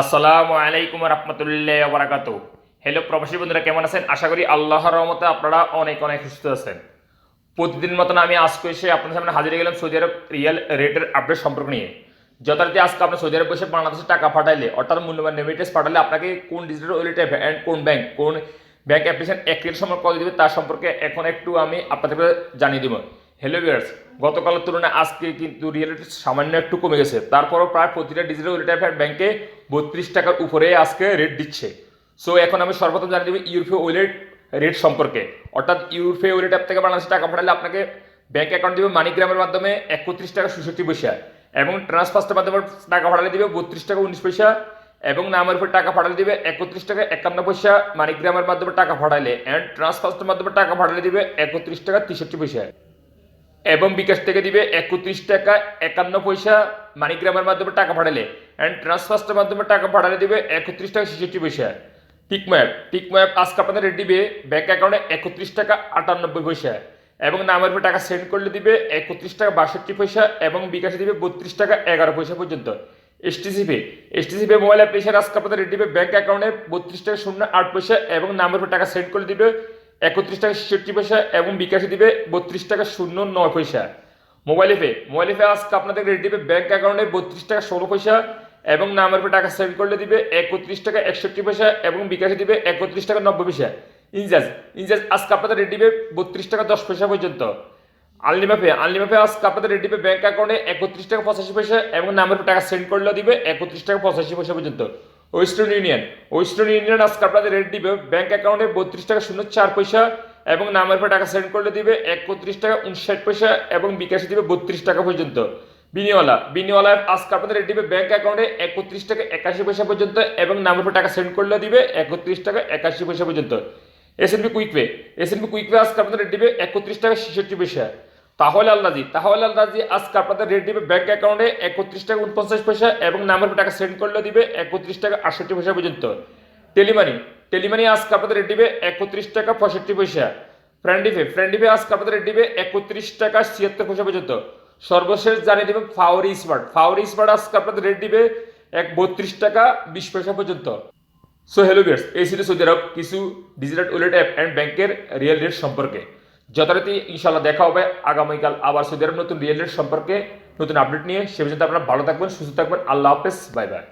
আসসালামু আলাইকুম রহমতুল্লাহ বারাকাতু হ্যালো প্রবাসী বন্ধুরা, কেমন আছেন? আশা করি আল্লাহর রহমতে আপনারা অনেক অনেক সুস্থ আছেন। প্রতিদিন মতন আমি আজকে এসে আপনার সামনে হাজির গেলাম সৌদি আরব রিয়েল রেটের আপডেট সম্পর্ক নিয়ে। যথারীতি আজকে আপনি সৌদি আরব বসে বাংলাদেশে টাকা পাঠাইলে, অর্থাৎ মূল্যবান রেমিটেন্স পাঠালে আপনাকে কোন ডিজিটাল ওয়ালেট অ্যান্ড কোন ব্যাংক কোন ব্যাংক অ্যাপ্লিকেশন অ্যাক্টিভেট সম্পর্কে কল দিবে, তার সম্পর্কে এখন একটু আমি আপনাদের জানিয়ে দিব। হ্যালো ভিউয়ার্স গতকালের তুলনায় আজকে কিন্তু রিয়েলিটি সামান্য একটু কমে গেছে। তারপরও প্রায় প্রতিটা ডিজিটাল অ্যান্ড ব্যাংকে বত্রিশ টাকার উপরে আজকে রেট দিচ্ছে। সো এখন আমি সর্বপ্রথম জানিয়ে দেবো ইউরোপীয় ওয়ালেট রেট সম্পর্কে। অর্থাৎ ইউরোপীয় ওয়েলেট অ্যাপ থেকে বাংলাদেশে টাকা পাঠালে আপনাকে ব্যাংক অ্যাকাউন্ট দিবে মানিগ্রামের মাধ্যমে একত্রিশ টাকা সুষট্টি পয়সা এবং ট্রান্সফার্সের মাধ্যমে টাকা পাঠালে দিবে বত্রিশ টাকা উনিশ পয়সা এবং নামের উপর টাকা পাঠালে দিবে একত্রিশ টাকা একান্ন পয়সা। মানিগ্রামের মাধ্যমে টাকা পাঠালে অ্যান্ড ট্রান্সফার্সের মাধ্যমে টাকা পাঠালে দিবে একত্রিশ টাকা তেষট্টি পয়সা। এবং বিকাশ থেকে দিবে একত্রিশ টাকা একান্ন পয়সা মানিগ্রামের মাধ্যমে টাকা পাঠালে। অ্যান্ড ট্রান্সফার্সের মাধ্যমে টাকা পাঠালে দিবে একত্রিশ টাকা ছেষট্টি পয়সা। টিকম্যাপ টিকম্যাপ আজকে আপনাদের রেট দিবে ব্যাঙ্ক অ্যাকাউন্টে একত্রিশ টাকা আটানব্বই পয়সা। এবং নামের উপর টাকা সেন্ড করলে দিবে একত্রিশ টাকা বাষট্টি পয়সা এবং বিকাশে দিবে বত্রিশ টাকা এগারো পয়সা পর্যন্ত। এসটিসিপি এসটিসিপি মোবাইল অ্যাপ্লিকেশন আজকে আপনাদের রেট দিবে ব্যাঙ্ক অ্যাকাউন্টে বত্রিশ টাকা শূন্য আট পয়সা এবং নামের উপর টাকা সেন্ড করে দিবে একত্রিশ টাকা ছেষট্টি পয়সা এবং বিকাশে দিবে বত্রিশ টাকা শূন্য নয় পয়সা। মোবাইল এফে মোবাইল এফে আজকে আপনাদের রেট দিবে ব্যাঙ্ক অ্যাকাউন্টে বত্রিশ টাকা ষোলো পয়সা এবং নামের উপর টাকা সেন্ড করলে দিবে একত্রিশ টাকা একষট্টি পয়সা এবং বিকাশে দিবে একত্রিশ টাকা নব্বই পয়সা। ইনচার্জ ইনচার্জ আজকে আপনাদের রেট দিবে বত্রিশ টাকা দশ পয়সা পর্যন্ত। আনলিমাপে আনলিমাপে আজকে আপনাদের রেট দিবে ব্যাঙ্ক অ্যাকাউন্টে একত্রিশ টাকা পঁচাশি পয়সা এবং নামের উপর টাকা সেন্ড করলে দিবে একত্রিশ টাকা পঁচাশি পয়সা পর্যন্ত। ওয়েস্টার্ন ইউনিয়ন ওয়েস্টার্ন ইউনিয়ন আজকে আপনাদের রেট দিবে। ব্যাঙ্ক অ্যাকাউন্টে বত্রিশ টাকা শূন্য চার পয়সা এবং নামের পর টাকা সেন্ড করলে দিবে একত্রিশ টাকা উনষাট পয়সা এবং বিকাশে দিবে বত্রিশ টাকা পর্যন্ত। বিনিওয়ালা বিনিওয়ালা আজকে আপনাদের রেট দিবে। ব্যাঙ্ক অ্যাকাউন্টে একত্রিশ টাকা একাশি পয়সা পর্যন্ত এবং নামের পর টাকা সেন্ড করলে দিবে একত্রিশ টাকা একাশি পয়সা পর্যন্ত। S N P quick pay S N P quick pay আজকে আপনাদের রেট দিবে একত্রিশ টাকা ছেষট্টি পয়সা। তাহলে আল্লাদি তাহলে আল্লাদি আজকে আপনাদের রেট দিবে ব্যাঙ্ক অ্যাকাউন্টে একত্রিশ টাকা উনপঞ্চাশ পয়সা এবং নামের টাকা সেন্ড করলে দিবে একত্রিশ টাকা আটষট্টি পয়সা পর্যন্ত। টেলিমানি টেলিমানি আজকে আপনাদের রেট দিবে একত্রিশ টাকা পঁয়ষট্টি পয়সা। ফ্রেন্ডিফে ফ্রেন্ডিফে আজকে আপনাদের রেট দিবে একত্রিশ টাকা ছিয়াত্তর পয়সা পর্যন্ত। সর্বশেষ জানিয়ে দেবে ফাওয়ারি স্মার্ট ফাওয়ারি স্মার্ট আজকে আপনাদের রেট দিবে এক বত্রিশ টাকা বিশ পয়সা পর্যন্ত। সো হ্যালো বিয়ার্স এই ছিল সৌদি আরব কিছু ডিজিটাল ওয়ালেট অ্যাপ অ্যান্ড ব্যাংকের রিয়েল রেট সম্পর্কে। যথারীতি ইনশাল্লাহ দেখা হবে। আগামীকাল আবার সৌদি আরব নতুন রিয়েল সম্পর্কে নতুন আপডেট নিয়ে। সে পর্যন্ত আপনারা ভালো থাকবেন, সুস্থ থাকবেন। আল্লাহ হাফেজ, বাই বাই।